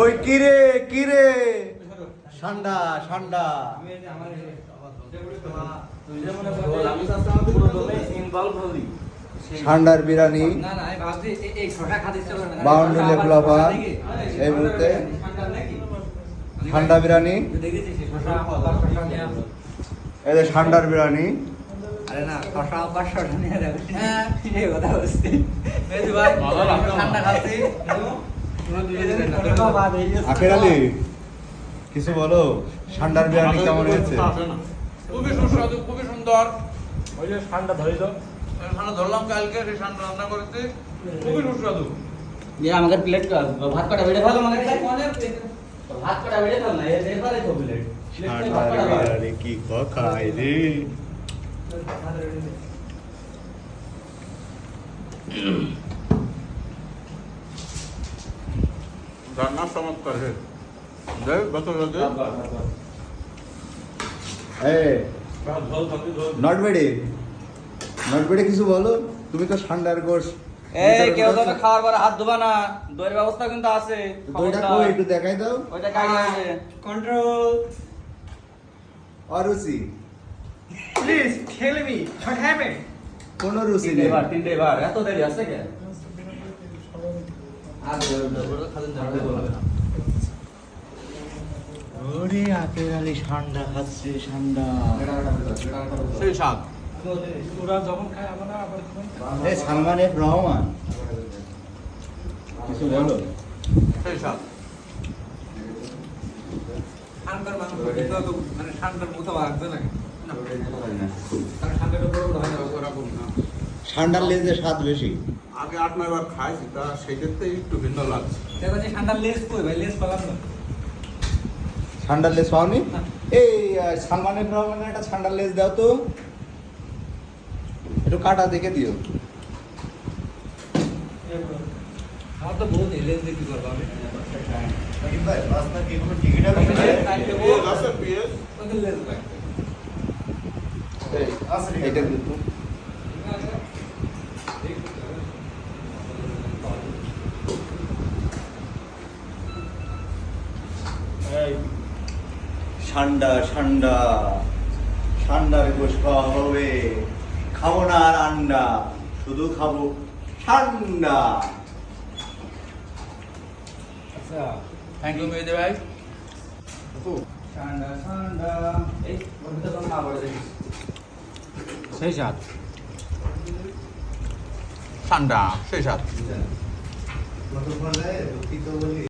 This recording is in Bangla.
ওই কিরে কিরে? ঠান্ডা ঠান্ডা ঠান্ডার বিরানি বাউন্ডি লেফলাফা এই মুহূর্তে। ঠান্ডা বিরানি এই যে ঠান্ডার বিরানি আরে না শশা অভ্যাস শশা নিয়ে কথা বলছি। ভাই। ঠান্ডা খাচ্ছি। আখের আলী কিছু বলো? ঠান্ডার বিরানি কেমন হয়েছে? খুবই সুস্বাদু খুবই সুন্দর। ওই যে ঠান্ডা ধরে দাও। ঠান্ডা ধরলাম কালকে সেই ঠান্ডা রান্না করেছে। খুবই সুস্বাদু। ये আমাদের প্লেট ভাত কটা বেড়ে ফেলো আমাদের ভাত কটা বেড়ে ফেল না এবারে তো প্লেট ঠান্ডার কি খাই রে? রান্না চমৎকার হে দেখ কত লাগে এই নট বেডে নট বেডে কিছু বলো? তুমি তো ঠান্ডার গোশ এই কেউ তো খাওয়ার পরে হাত ধোবা না। দইয়ের ব্যবস্থা কিন্তু আছে দইটা কই একটু দেখাই দাও। ওইটা গাড়ি আছে। কন্ট্রোল অরুচি। Please tell me what happen কোনো রুচি নেই? তিনটে বার। এত দেরি আছে কে আর খালি ঝাড়তে বলবে না ওরে আখের আলী ঠান্ডা খাচ্ছে ঠান্ডা। সেই স্বাদ ওরা যখন খায় আমরা আবার এই সালমান এফ রহমান। কিছু বলো। সেই স্বাদ ঠান্ডার মাংস মানে ঠান্ডার না। ঠান্ডার লেজে স্বাদ বেশি। আট নয় বার খাইছি তা সেক্ষেত্রে একটু ভিন্ন লাগছে। দেখো যে ঠান্ডার লেস কই ভাই? লেস পালাম না ঠান্ডার লেজ পাওনি? এই আহ, সালমান এফ রহমানের একটা ঠান্ডার লেজ দাও তো। একটু কাটা দেখে দিও। আমার তো বহুত লেস কি করব আমি। পেঁয়াজ আছে? পেঁয়াজ ওদের লেস ভাই এটা দিও। তো। ঠান্ডা ঠান্ডা ঠান্ডার গোস খাওয়া হবে। খাব না আর আন্ডা শুধু খাব ঠান্ডা। আচ্ছা থ্যাংক ইউ মেহেদি ভাই। ঠান্ডা ঠান্ডা। এই না পড়ে সেই সেই বলি।